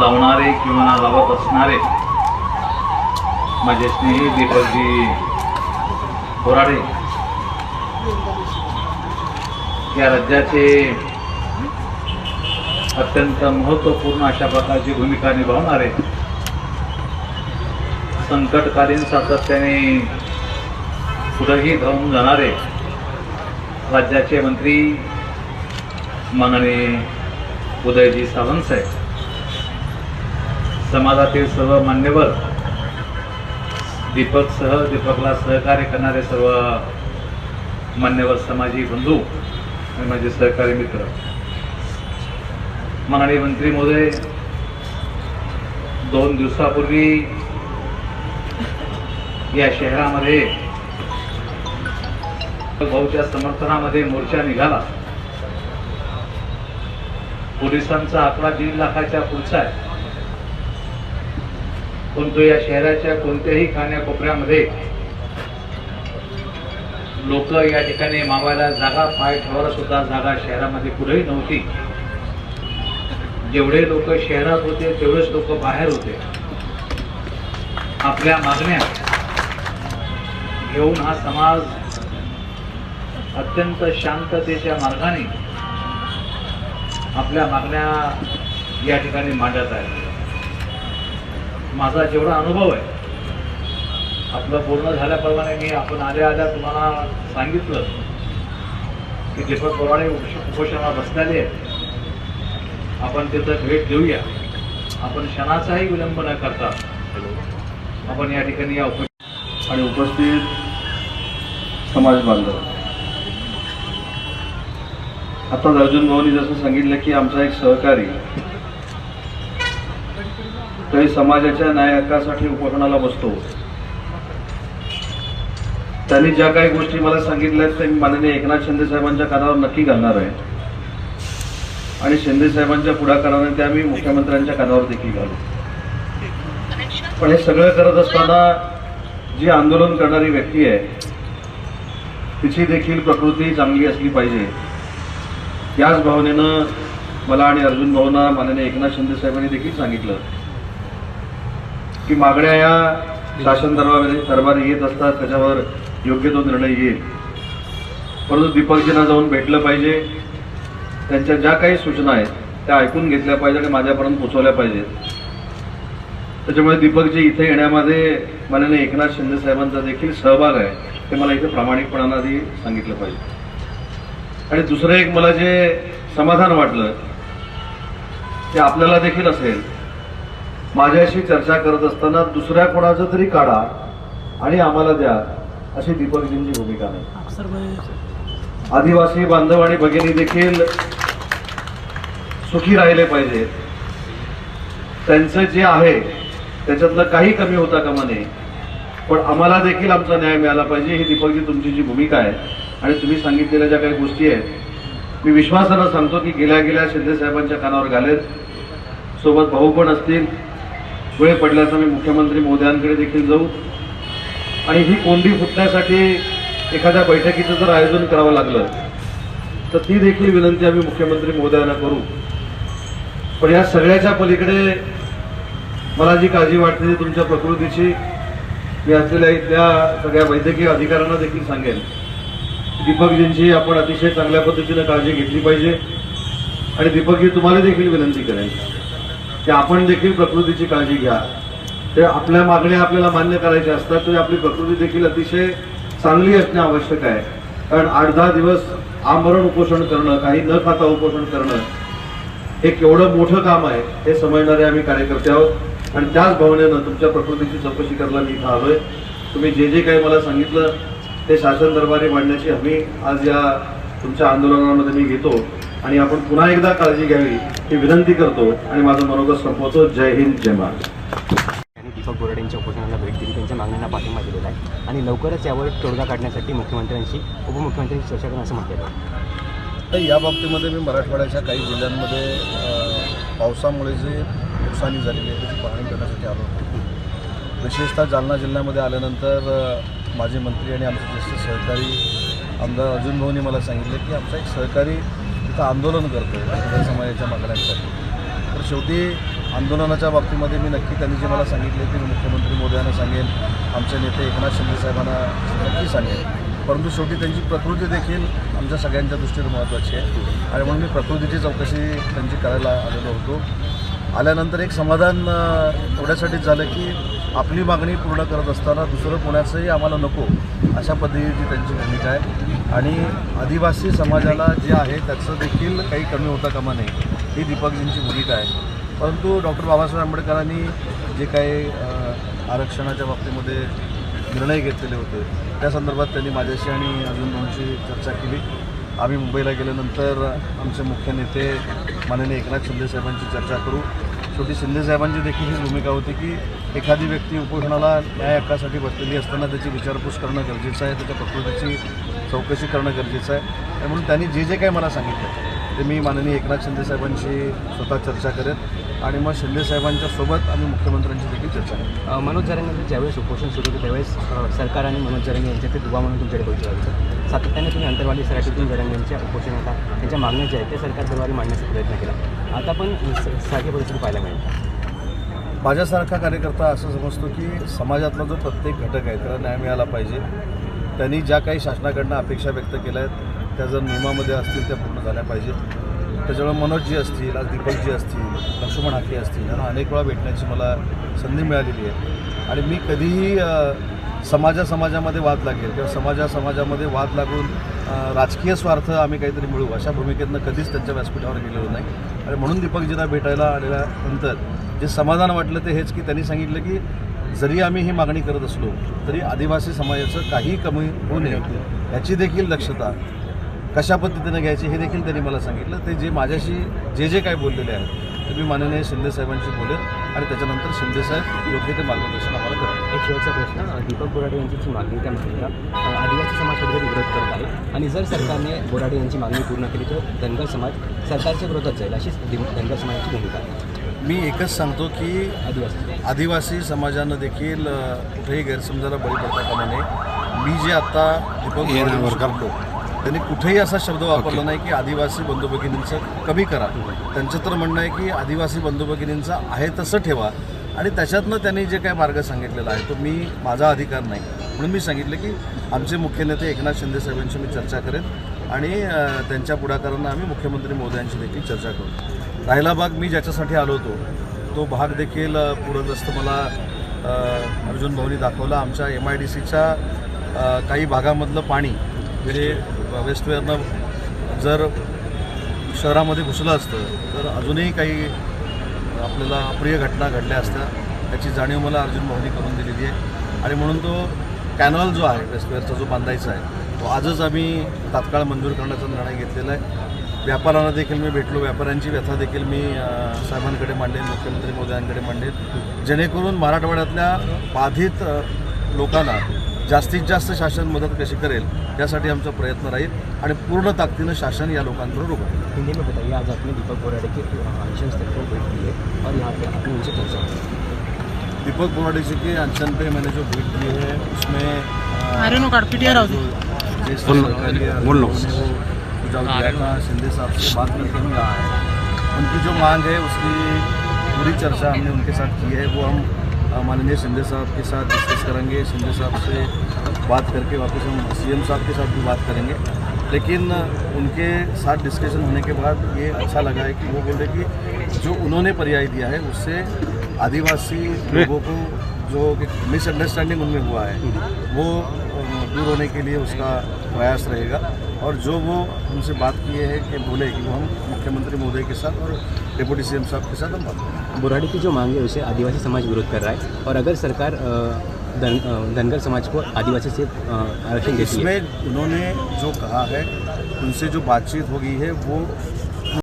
लावणारे किंवा लावत असणारे माझे स्नेही दीपकजी बोराडे या राज्याचे अत्यंत महत्त्वपूर्ण अशा प्रकारची भूमिका निभावणारे संकटकालीन सातत्याने पुढेही धावून जाणारे राज्याचे मंत्री माननीय उदयजी सावंत साहेब. समाजातील सर्व मान्यवर दीपकसह दीपकला सहकार्य करणारे सर्व मान्यवर समाजी बंधू आणि माझे सहकारी मित्र. माननीय मंत्री महोदय दोन दिवसापूर्वी या शहरामध्ये भाऊच्या समर्थनामध्ये मोर्चा निघाला. पोलिसांचा आकडा दीड लाखाच्या पुढचा आहे. पण तो या शहराच्या कोणत्याही कान्याकोपऱ्यामध्ये लोक या ठिकाणी मावायला जागा पाय ठेवायला सुद्धा जागा शहरामध्ये कुठेही नव्हती. जेवढे लोक शहरात होते तेवढेच लोक बाहेर होते. आपल्या मागण्या घेऊन हा समाज अत्यंत शांततेच्या मार्गाने आपल्या मागण्या या ठिकाणी मांडत आहे. माझा जेवढा अनुभव आहे आपलं पूर्ण झाल्याप्रमाणे मी आपण आल्या आल्या तुम्हाला सांगितलं की दीपक बोराडे उपोष- उपोषणाला बसलेले आहेत. आपण तिथं भेट देऊया. आपण क्षणाचाही विलंब न करता आपण या ठिकाणी या उपोष आणि उपस्थित समाज बांधव. आता अर्जुन भाऊनी जसं सांगितलं की आमचा एक सहकारी तरी समाजाच्या न्याय हक्कासाठी उपोषणाला बसतो. त्यांनी ज्या काही गोष्टी मला सांगितल्या त्या मी माननीय एकनाथ शिंदे साहेबांच्या कानावर नक्की घालणार आहे. आणि शिंदे साहेबांच्या पुढाकाराने त्या मी मुख्यमंत्र्यांच्या कानावर देखील घालू. पण हे सगळं करत असताना जी आंदोलन करणारी व्यक्ती आहे तिची देखील प्रकृती चांगली असली पाहिजे. याच भावनेनं मला आणि अर्जुन भाऊंना माननीय एकनाथ शिंदे साहेबांनी देखील सांगितलं. की मागण्या या शासन दरबारी दरबारी येत असतात त्याच्यावर योग्य तो निर्णय येईल. परंतु दीपकजींना जाऊन भेटलं पाहिजे. त्यांच्या ज्या काही सूचना आहेत त्या ऐकून घेतल्या पाहिजे आणि माझ्यापर्यंत पोचवल्या पाहिजेत. त्याच्यामुळे दीपकजी इथे येण्यामध्ये माननीय एकनाथ शिंदे साहेबांचा देखील सहभाग आहे ते मला इथे प्रामाणिकपणानं आधी सांगितलं पाहिजे. आणि दुसरं एक मला जे समाधान वाटलं ते आपल्याला देखील असेल माझ्याशी चर्चा करत असताना दुसऱ्या कोणाचं तरी काढा आणि आम्हाला द्या अशी दीपकजींची भूमिका नाही. आदिवासी बांधव आणि भगिनी देखील सुखी राहिले पाहिजेत त्यांचं जे आहे त्याच्यातलं काही कमी होता कामा नये. पण आम्हाला देखील आमचा न्याय मिळाला पाहिजे ही दीपकजी तुमची जी भूमिका आहे आणि तुम्ही सांगितलेल्या ज्या काही गोष्टी आहेत मी विश्वासानं सांगतो की गेल्या गेल्या शिंदे साहेबांच्या कानावर घालेत. सोबत भाऊ पण असतील. वेळ पडल्याचं आम्ही मुख्यमंत्री महोदयांकडे देखील जाऊ. आणि ही कोंडी फुटण्यासाठी एखाद्या बैठकीचं जर आयोजन करावं लागलं तर ती देखील विनंती आम्ही मुख्यमंत्री मोदयांना करू. पण या सगळ्याच्या पलीकडे मला जी काळजी वाटते ती तुमच्या प्रकृतीची मी असलेल्या इथल्या सगळ्या वैद्यकीय अधिकाऱ्यांना देखील सांगेन. दीपकजींची आपण अतिशय चांगल्या पद्धतीनं काळजी घेतली पाहिजे. आणि दीपकजी तुम्हाला देखील विनंती करेन. की आपण देखील प्रकृतीची काळजी घ्या. ते आपल्या मागण्या आपल्याला मान्य करायच्या असतात तरी आपली प्रकृती देखील अतिशय चांगली असणे आवश्यक आहे. कारण आठ दहा दिवस आमरण उपोषण करणं काही न खाता उपोषण करणं हे केवढं मोठं काम आहे हे समजणारे आम्ही कार्यकर्ते आहोत. आणि त्याच भावनेनं तुमच्या प्रकृतीची चौकशी करायला मी इथं आलोय. तुम्ही जे जे काही मला सांगितलं ते शासन दरबारी मांडण्याची हमी आज या तुमच्या आंदोलनामध्ये मी घेतो. आणि आपण पुन्हा एकदा काळजी घ्यावी ही विनंती करतो आणि माझं मनोगत संपवतो. जय हिंद जय महाराष्ट्र. त्यांनी दीपक बोराडेंच्या उपोषणाला भेट दिली त्यांच्या मागण्यांना पाठिंबा दिलेला आहे. आणि लवकरच यावर तोडगा काढण्यासाठी मुख्यमंत्र्यांशी उपमुख्यमंत्र्यांशी चर्चा करणं असं म्हटलेलं आहे तर या बाबतीमध्ये मी मराठवाड्याच्या काही जिल्ह्यांमध्ये पावसामुळे जे नुकसानी झालेली आहे त्याची पाहणी करण्यासाठी आलो होतो. विशेषतः जालना जिल्ह्यामध्ये आल्यानंतर माझे मंत्री आणि आमचे ज्येष्ठ सहकारी आमदार अर्जुन भाऊनी मला सांगितले की आमचा एक सहकारी तिथं आंदोलन करतो समाजाच्या मागण्यांसाठी. तर शेवटी आंदोलनाच्या बाबतीमध्ये मी नक्की त्यांनी जे मला सांगितले ते मी मुख्यमंत्री मोदयांना सांगेन आमचे नेते एकनाथ शिंदे साहेबांना नक्की सांगेन. परंतु शेवटी त्यांची प्रकृती देखील आमच्या सगळ्यांच्या दृष्टीने महत्त्वाची आहे. आणि म्हणून मी प्रकृतीची चौकशी त्यांची करायला आलेलो होतो. आल्यानंतर एक समाधान एवढ्यासाठीच झालं की आपली मागणी पूर्ण करत असताना दुसरं कोणाचंही आम्हाला नको अशा पद्धतीची त्यांची भूमिका आहे. आणि आदिवासी समाजाला जे आहे त्याचं देखील काही कमी होता कामा नये ही दीपकजींची भूमिका आहे. परंतु डॉक्टर बाबासाहेब आंबेडकरांनी जे काही आरक्षणाच्या बाबतीमध्ये निर्णय घेतलेले होते त्या संदर्भात त्यांनी माझ्याशी आणि अजून दोनशी चर्चा केली. आम्ही मुंबईला गेल्यानंतर आमचे मुख्य नेते माननीय एकनाथ शिंदे साहेबांची चर्चा करू. शेवटी शिंदे साहेबांची देखील ही भूमिका होती की एखादी व्यक्ती उपोषणाला न्याय हक्कासाठी बसलेली असताना त्याची विचारपूस करणं गरजेचं आहे त्याच्या प्रकृतीची चौकशी करणं गरजेचं आहे. त्यामुळे त्यांनी जे जे काही मला सांगितलं ते मी माननीय एकनाथ शिंदे साहेबांशी स्वतः चर्चा करेन आणि मग शिंदे साहेबांच्या सोबत आम्ही मुख्यमंत्र्यांची देखील चर्चा करू मनोज मनोज यांचं ज्यावेळेस उपोषण सुरू होतं त्यावेळेस सरकार आणि मनोज जरांगे यांच्यातील दुवा म्हणून तुमच्याकडे बघितलं सातत्याने तुम्ही अंतरवाली सराठीतून जरांगे यांच्या उपोषणाला त्यांच्या मागण्या ज्या आहेत त्या सरकार दरबारी मांडण्याचा प्रयत्न केला. आता पण सारखी परिस्थिती पाहायला मिळेल. माझ्यासारखा कार्यकर्ता असं समजतो की समाजातला जो प्रत्येक घटक आहे त्याला न्याय मिळाला पाहिजे. त्यांनी ज्या काही शासनाकडनं अपेक्षा व्यक्त केल्या आहेत त्या जर नियमामध्ये असतील त्या पूर्ण झाल्या पाहिजेत. त्याच्यामुळे मनोजजी असतील आज दीपकजी असतील लक्ष्मण हाके असतील यांना अनेक वेळा भेटण्याची मला संधी मिळालेली आहे. आणि मी कधीही समाजा समाजामध्ये वाद लागेल किंवा समाजा समाजामध्ये वाद लागून राजकीय स्वार्थ आम्ही काहीतरी मिळू अशा भूमिकेतनं कधीच त्यांच्या व्यासपीठावर गेलेलो नाही. आणि म्हणून दीपकजींना भेटायला आलेल्यानंतर जे समाधान वाटलं ते हेच की त्यांनी सांगितलं की जरी आम्ही ही मागणी करत असलो तरी आदिवासी समाजाचं काही कमी होऊ नये याची देखील दक्षता कशा पद्धतीनं घ्यायची हे देखील त्यांनी मला सांगितलं. ते जे माझ्याशी जे जे काय बोललेले आहेत ते मी माननीय शिंदे साहेबांशी बोलेन आणि त्याच्यानंतर शिंदे साहेब योग्य ते मार्गदर्शन आम्हाला करतील एक शेवटचा प्रश्न दीपक बोराडे यांची जी मागणी त्या मागणीला. आदिवासी समाज कुठेतरी विरोध करत आहे आणि जर सरकारने बोराडे यांची मागणी पूर्ण केली तर धनगर समाज सरकारच्या विरोधात जाईल अशीच धनगर समाजाची भूमिका आहे. मी एकच सांगतो की आदिवासी. आदिवासी समाजानं देखील कुठेही गैरसमजाला बळी पडता कामा नये. मी जे आत्ता दीपक बोललो त्यांनी कुठेही असा शब्द वापरला नाही की आदिवासी बंधू भगिनींचं कमी करा. त्यांचं तर म्हणणं आहे की आदिवासी बंधू भगिनींचं आहे तसं ठेवा. आणि त्याच्यातनं त्यांनी जे काय मार्ग सांगितलेला आहे तो मी माझा अधिकार नाही. म्हणून मी सांगितलं की आमचे मुख्य नेते एकनाथ शिंदे साहेबांशी मी चर्चा करेन. आणि त्यांच्या पुढाकारांना आम्ही मुख्यमंत्री मोदयांशी देखील चर्चा करू. राहिला भाग मी ज्याच्यासाठी आलो होतो तो भाग देखील पूरग्रस्त मला अर्जुन भाऊनी दाखवला आमच्या एम आय डी सीच्या काही भागामधलं पाणी जे वेस्टवेअरनं जर शहरामध्ये घुसलं असतं तर अजूनही काही आपल्याला अप्रिय घटना घडल्या असत्या त्याची जाणीव मला अर्जुन भाऊनी करून दिलेली आहे. आणि म्हणून तो कॅनॉल जो आहे वेस्टवेअरचा जो बांधायचा आहे तो आजच आम्ही तात्काळ मंजूर करण्याचा निर्णय घेतलेला आहे. व्यापाऱ्यांना देखील मी भेटलो व्यापाऱ्यांची व्यथा देखील मी साहेबांकडे मांडेन मुख्यमंत्री मोदयांकडे मांडेन. जेणेकरून मराठवाड्यातल्या बाधित लोकांना जास्तीत जास्त शासन मदत कशी करेल यासाठी आमचा प्रयत्न राहील आणि पूर्ण ताकदीनं शासन या लोकांबरोबर उभं राहील. हिंदी में बताइए आज आपने दीपक बोराडे की मिशन स्तर पर भेंट की है और यहाँ पे आपने उनसे चर्चा की दीपक बोराडे जी के अनशन पे मैंने जो भेंट की है उसमें दिया था शिंदे साहब से बात करके भी रहा है। उनकी जो मांग है उसकी पूरी चर्चा हमने उनके साथ की है वो हम माननीय शिंदे साहब के साथ डिस्कस करेंगे। शिंदे साहब से बात करके वापस हम सीएम साहब के साथ भी बात करेंगे। लेकिन उनके साथ डिस्कशन होने के बाद ये अच्छा लगा है कि वो बोल रहे कि जो उन्होंने पर्याय दिया है उससे आदिवासी लोगों को जो मिसअंडरस्टैंडिंग उनमें हुआ है वो दूर होने के लिए उसका प्रयास रहेगा। और जो वो उनसे बात किए हैं कि बोले कि वो हम मुख्यमंत्री महोदय के साथ और डिप्टी सीएम साहब के साथ हम बात बोराडे की जो मांग है उसे आदिवासी समाज विरोध कर रहा है। और अगर सरकार धन धनगर समाज को आदिवासी से आरक्षण देती है इसमें उन्होंने जो कहा है उनसे जो बातचीत होगी है वो